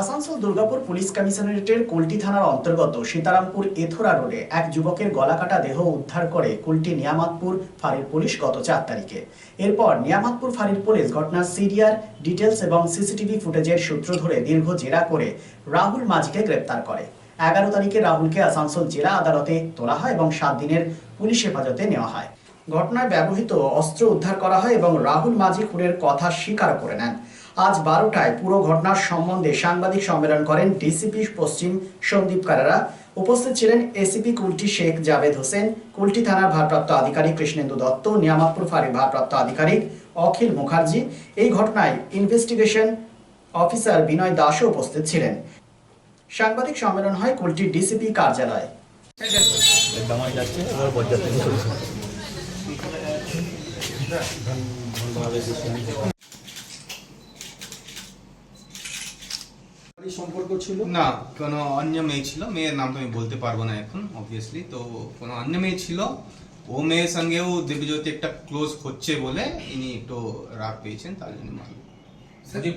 Asansol Durgapur police কমিশনারেটের কুলটি থানার অন্তর্গত সীতারামপুর এথোরা রোডে এক যুবকের গলাকাটা দেহ উদ্ধার করে কুলটি নিয়ামাতপুর ফাঁড়ির পুলিশ গত চার তারিখে। এরপর নিয়ামাতপুর ফাঁড়ির পুলিশ ঘটনার সিডিআর, ডিটেলস এবং সিসিটিভি ফুটেজের সূত্র ধরে দীর্ঘ জেরা করে রাহুল মাঝিকে গ্রেপ্তার করে। এগারো তারিখে রাহুলকে আসানসোল জেলা আদালতে তোলা হয় এবং সাত দিনের পুলিশ হেফাজতে নেওয়া হয়। ঘটনায় ব্যবহৃত অস্ত্র উদ্ধার করা হয় এবং রাহুল মাঝি খুনের কথা স্বীকার করে নেন। আজ বারোটায় পুরো ঘটনার সম্বন্ধে সাংবাদিক সম্মেলন করেন ডিসিপি পশ্চিম সন্দীপ কারারা। উপস্থিত ছিলেন এসিপি কুলটি শেখ জাভেদ হোসেন, কুলটি থানার ভারপ্রাপ্ত আধিকারিক কৃষ্ণেন্দু দত্ত, নিয়ামতপুর ফাঁড়ির ভারপ্রাপ্ত আধিকারিক অখিল মুখার্জি। এই ঘটনায় ইনভেস্টিগেশন অফিসার বিনয় দাসও উপস্থিত ছিলেন। সাংবাদিক সম্মেলন হয় কুলটির ডিসিপি কার্যালয়ে। সম্পর্ক ছিল? না কোনো অন্য মেয়ে ছিল। মেয়ের নাম তো আমি বলতে পারব না এখন অবভিয়াসলি তো কোনো অন্য মেয়ে ছিল। ও মেয়ের সঙ্গেও দেবজ্যোতি একটা ক্লোজ হচ্ছে বলে ইনি একটু রাগ পেয়েছেন তার জন্য মারলেন। আজকে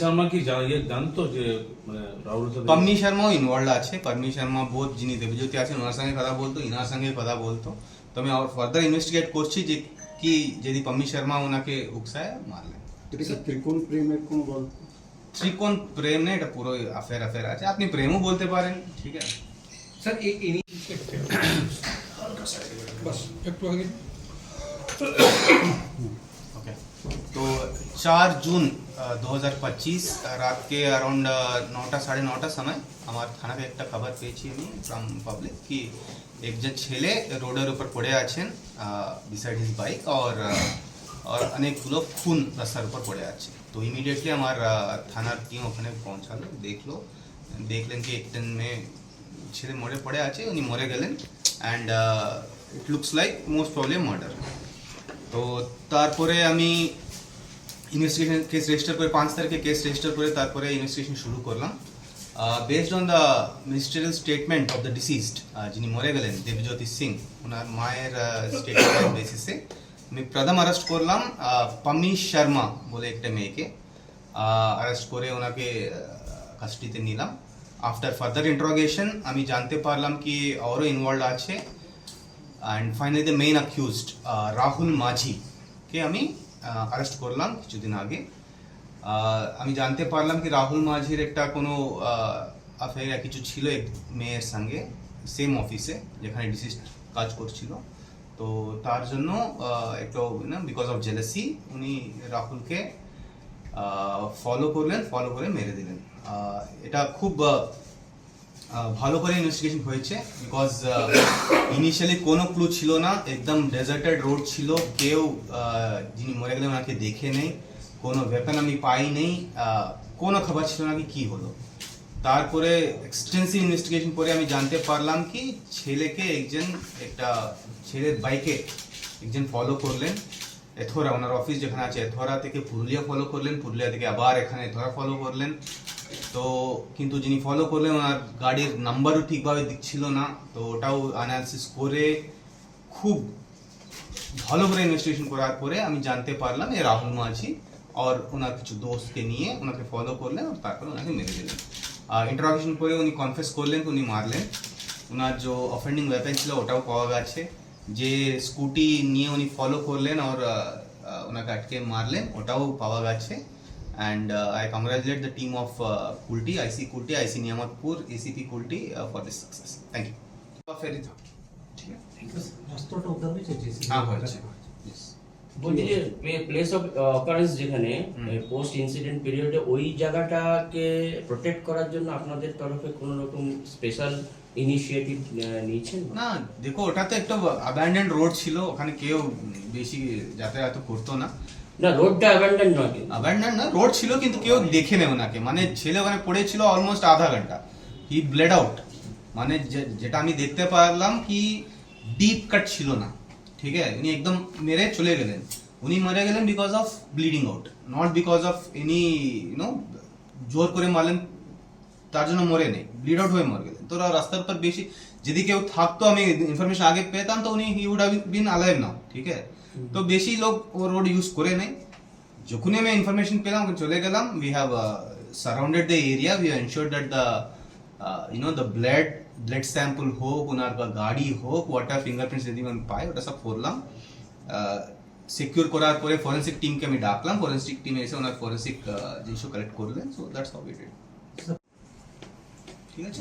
শর্মা কি ইয়ে জানতো যে মানে রাহুল সাথে শর্মাও ইনভলভ আছে। পাম্মি শর্মা বোধ যিনি দেবজ্যোতি আছেন ওনার সঙ্গে কথা বলতো ইনার সঙ্গে কথা বলতো। তো আমি ফার্দার ইনভেস্টিগেট করছি যে কি যদি পাম্মি শর্মা ওনাকে উকসায় মারলেন এটা কি ত্রিকোণ প্রেমের কোনো গল্প ত্রিকোণ প্রেম না এটা পুরো অ্যাফেয়ার অ্যাফেয়ার আছে আপনি প্রেমও বলতে পারেন ঠিক আছে স্যার এই ইনি বাস একটু আগে ओके तो चार जून दो हजार पच्चीस রাত के अराउंड নটা সাড়ে নটা সময় আমার থানাতে একটা খবর পেয়েছি আমি ফ্রম পাবলিক কি একজন ছেলে রোডের উপর পড়ে আছেন বিসাইড হিজ বাইক और और অনেকগুলো খুন রাস্তার উপর পড়ে আছে তো ইমিডিয়েটলি আমার আহ, থানার টিম ওখানে পৌঁছালো দেখলো দেখলেন কি একজন মেয়ে ছেলে মরে পড়ে আছে উনি মরে গেলেন and it looks like most problem murder তো তারপরে আমি ইনভেস্টিগেশন কেস রেজিস্টার করে পাঁচ তারিখে কেস রেজিস্টার করে তারপরে ইনভেস্টিগেশন শুরু করলাম। Based on the ministerial statement of the deceased যিনি মরে গেলেন, দেবজ্যোতি সিং, ওনার মায়ের স্টেটমেন্টের বেসিসে আমি প্রথম অ্যারেস্ট করলাম পাম্মি শর্মা বলে একটা মেয়েকে। অ্যারেস্ট করে ওনাকে কাস্টডিতে নিলাম। আফটার ফার্দার ইন্টারোগেশন আমি জানতে পারলাম কি আরও ইনভলভ আছে। And finally the main accused Rahul Majhi কে আমি অ্যারেস্ট করলাম কিছুদিন আগে। আমি জানতে পারলাম কি রাহুল মাঝির একটা কোনো অ্যাফেয়ার কিছু ছিল এক মেয়ের সঙ্গে সেম অফিসে যেখানে ডিসিস কাজ করছিল। তো তার জন্য একটু বিকজ অফ জেলেসি উনি রাহুলকে ফলো করলেন ফলো করে মেরে দিলেন। এটা খুব ভালো করে ইনভেস্টিগেশন হয়েছে বিকজ ইনিশিয়ালি কোনো ক্লু ছিল না, একদম ডেজার্টেড রোড ছিল, কেউ যিনি মরে গেলেন ওনাকে দেখে নেই, কোনো ওয়েপন আমি পাই নেই কোনো খবর ছিল না কি কি হলো। তারপরে এক্সটেন্সিভ ইনভেস্টিগেশন করে আমি জানতে পারলাম কি, ছেলেকে একজন, একটা ছেলের বাইকে একজন ফলো করলেন, এথোরা, ওনার অফিস যেখানে আছে, এথোরা থেকে পুরুলিয়া ফলো করলেন, পুরুলিয়া থেকে আবার এখানে এথোরা ফলো করলেন। তো কিন্তু যিনি ফলো করলেন, ওনার গাড়ির নাম্বারও ঠিকভাবে দিচ্ছিল না। তো ওটাও অ্যানালিসিস করে খুব ভালো করে ইনভেস্টিগেশন করার পরে আমি জানতে পারলাম এ রাহুল মাঝি আর ওনার কিছু দোস্তকে নিয়ে ওনাকে ফলো করলেন আর তারপরে ওনাকে মেরে দিলেন। আর ইন্টারোগেশন করে উনি কনফেস করলেন উনি মারলেন। ওনার যে অফেন্ডিং ওয়েপেন ছিল, ওটাও পাওয়া গেছে। যে স্কুটি নিয়ে উনি ফলো করলেন আর ওনাকে আটকে মারলেন, ওটাও পাওয়া গেছে। And I congratulate the team of Kulti IC Kulti IC Niamatpur ACP Kulti for this success thank you very ঠিক আছে অস্ত্রটা উদ্ধার হয়েছে হ্যাঁ হয়েছে Yes. বলছি যে প্লেস অফ অকারেন্স যেখানে। পোস্ট ইনসিডেন্ট পিরিয়ডে ওই জায়গাটাকে প্রোটেক্ট করার জন্য আপনাদের তরফে কোনো রকম স্পেশাল ইনিশিয়েটিভ নিয়েছেন? না দেখো ওটা তো একটা অ্যাবান্ডেন্ড রোড ছিল ওখানে কেউ বেশি যাতায়াত করতো না। না রোডটা অ্যাবান্ডন নয় কিন্তু। অ্যাবান্ডেন্ড না রোড ছিল কিন্তু কেউ দেখে নেই ওনাকে। মানে ছেলে ওখানে পড়েছিল অলমোস্ট আধা ঘণ্টা। হি ব্লেড আউট মানে যেটা আমি দেখতে পারলাম কি ডিপ কাট ছিল না। ঠিক আছে? উনি একদম মেরে চলে গেলেন। উনি মরে গেলেন because of bleeding out not because of any you know জোর করে মারলেন, তার জন্য মরে নেই। ব্লিড আউট হয়ে মরে গেলেন। তো রাস্তার উপর বেশি যদি কেউ থাকতো, আমি ইনফরমেশন আগে পেতাম, তো উনি he would have been alive now ঠিক আছে? তো বেশি লোক ও রোড ইউজ করে নেই যখনই আমি ইনফরমেশন পেলাম ওখানে চলে গেলাম we have surrounded the area. We have ensured that the uh, you know the blood blood sample হোক ওনার বা গাড়ি হোক ওয়াটার ফিঙ্গারপ্রিন্টস যদি আমি পাই ওটা সব করলাম সিকিউর করার পরে ফরেন্সিক টিমকে আমি ডাকলাম ফরেন্সিক টিম এসে ওনার ফরেন্সিক জিনিস কালেক্ট করলেন সো দ্যাটস হাউ ইট ঠিক আছে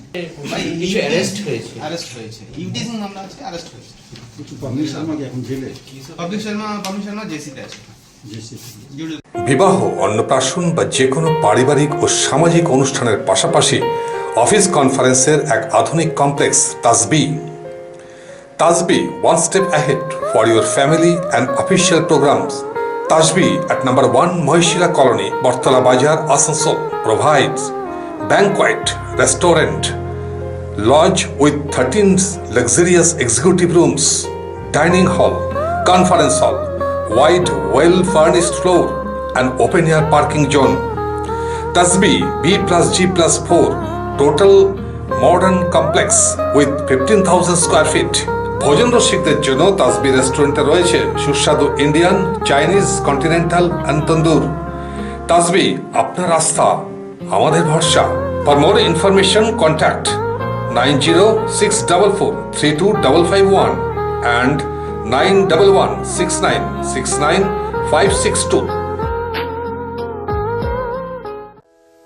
কিছু অ্যারেস্ট হয়েছে অ্যারেস্ট হয়েছে ইউটিজিং মামলা আছে অ্যারেস্ট হয়েছে বিবাহ অন্নপ্রাশন বা যে কোনো পারিবারিক ও সামাজিক অনুষ্ঠানের পাশাপাশি অফিস কনফারেন্সের এক আধুনিক complex Tajbi Tajbi one step ahead for your family and official programmes Tajbi at number one Mahishila colony Battala Bazar Asansol provides banquet restaurant lodge with 13 luxurious executive rooms, dining hall, conference hall, wide, well furnished floor, and open air parking zone. Tasbi B plus G plus 4, total modern complex with 15,000 square feet. ভোজন রসিকদের জন্য তাসবি রেস্টুরেন্টে রয়েছে সুস্বাদু Indian Chinese continental and tandoor Tasbi আপনার আস্থা আমাদের ভরসা for more information contact nine zero six double four three two double five one and nine double one six nine six nine five six two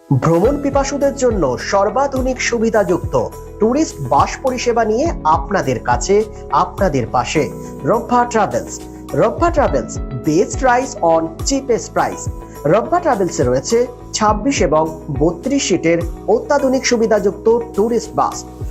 ভ্রমণ পিপাসুদের জন্য সর্বাধুনিক সুবিধাযুক্ত tourist bus পরিষেবা নিয়ে আপনাদের কাছে, আপনাদের পাশে। Rabba Travels. Rabba Travels, best price on cheapest price. Rabba ট্রাভেলসে রয়েছে ছাব্বিশ এবং বত্রিশ সিটের অত্যাধুনিক সুবিধাযুক্ত ট্যুরিস্ট বাস।